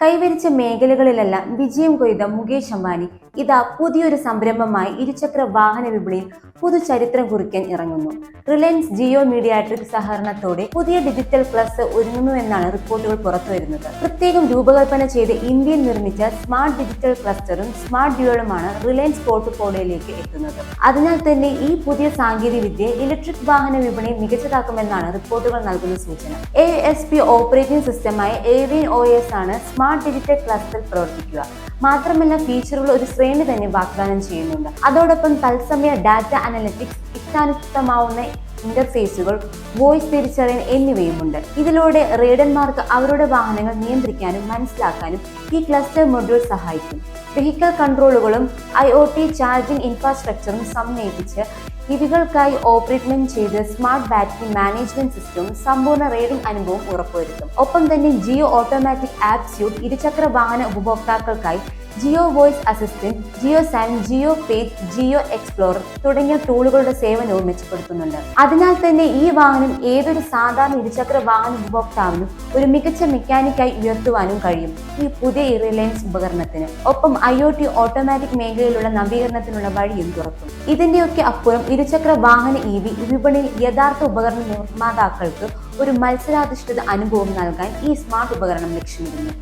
കൈവരിച്ച മേഖലകളിലെല്ലാം വിജയം കൊയ്ത മുകേഷ് അംബാനി. ഇതാ പുതിയൊരു സംരംഭമായി ഇരുചക്ര വാഹന വിപണിയിൽ പുതുചരിത്രം കുറിക്കാൻ ഇറങ്ങുന്നു. റിലയൻസ് ജിയോ മീഡിയാട്രിക് സഹകരണത്തോടെ പുതിയ ഡിജിറ്റൽ പ്ലസ് ഒരുങ്ങുന്നുവെന്നാണ് റിപ്പോർട്ടുകൾ പുറത്തുവരുന്നത്. പ്രത്യേകം രൂപകൽപ്പന ചെയ്ത് ഇന്ത്യയിൽ നിർമ്മിച്ച സ്മാർട്ട് ഡിജിറ്റൽ ക്ലസ്റ്ററും സ്മാർട്ട് ഡ്യൂളുമാണ് റിലയൻസ് പോർട്ട്ഫോളിയോയിലേക്ക് എത്തുന്നത്. അതിനാൽ തന്നെ ഈ പുതിയ സാങ്കേതിക വിദ്യ ഇലക്ട്രിക് വാഹന വിപണി മികച്ചതാക്കുമെന്നാണ് റിപ്പോർട്ടുകൾ നൽകുന്ന സൂചന. എ എസ് പി ഓപ്പറേറ്റിംഗ് സിസ്റ്റമായ എ വി ഒ എസ് ആണ് സ്മാർട്ട് ഡിജിറ്റൽ ക്ലസ്റ്ററിൽ പ്രവർത്തിക്കുക. മാത്രമല്ല ഫീച്ചറുകൾ ഒരു ശ്രേണി തന്നെ വാഗ്ദാനം ചെയ്യുന്നുണ്ട്. അതോടൊപ്പം തത്സമയ ഡാറ്റ അനലിറ്റിക്സ് ഇഷ്ടാനുസൃതമാവുന്ന ഇന്റർഫേസുകൾ വോയിസ് തിരിച്ചറിയൽ എന്നിവയുമുണ്ട്. ഇതിലൂടെ റേഡന്മാർക്ക് അവരുടെ വാഹനങ്ങൾ നിയന്ത്രിക്കാനും മനസ്സിലാക്കാനും ഈ ക്ലസ്റ്റർ മൊഡ്യൂൾ സഹായിക്കും. വെഹിക്കിൾ കൺട്രോളുകളും ഐ ഒ ടി ചാർജിംഗ് ഇൻഫ്രാസ്ട്രക്ചറും സമന്വയിപ്പിച്ച് ഇവകൾക്കായി ഓപ്പറേറ്റ്മെന്റ് ചെയ്ത് സ്മാർട്ട് ബാറ്ററി മാനേജ്മെന്റ് സിസ്റ്റവും സമ്പൂർണ റേഡിംഗ് അനുഭവം ഉറപ്പുവരുത്തും. ഒപ്പം തന്നെ ജിയോ ഓട്ടോമാറ്റിക് ആപ്പ് സ്യൂട്ട് ഇരുചക്ര വാഹന ഉപഭോക്താക്കൾക്കായി ജിയോ വോയിസ് അസിസ്റ്റന്റ് ജിയോ സാൻ ജിയോ പേ ജിയോ എക്സ്പ്ലോർ തുടങ്ങിയ ടൂളുകളുടെ സേവനവും മെച്ചപ്പെടുത്തുന്നുണ്ട് അതിനാൽ തന്നെ ഈ വാഹനം ഏതൊരു സാധാരണ ഇരുചക്ര വാഹന ഉപഭോക്താവിനും ഒരു മികച്ച മെക്കാനിക്കായി ഉയർത്തുവാനും കഴിയും ഈ പുതിയ റിലയൻസ് ഉപകരണത്തിന്. ഒപ്പം ഐ ഒ ടി ഓട്ടോമാറ്റിക് മേഖലയിലുള്ള നവീകരണത്തിനുള്ള വഴിയും തുറക്കും. ഇതിന്റെയൊക്കെ അപ്പുറം ഇരുചക്ര വാഹന ഇ വി വിപണിയിൽ യഥാർത്ഥ ഉപകരണ നിർമ്മാതാക്കൾക്ക് ഒരു മത്സരാധിഷ്ഠിത അനുഭവം നൽകാൻ ഈ സ്മാർട്ട് ഉപകരണം ലക്ഷ്യമിടുന്നു.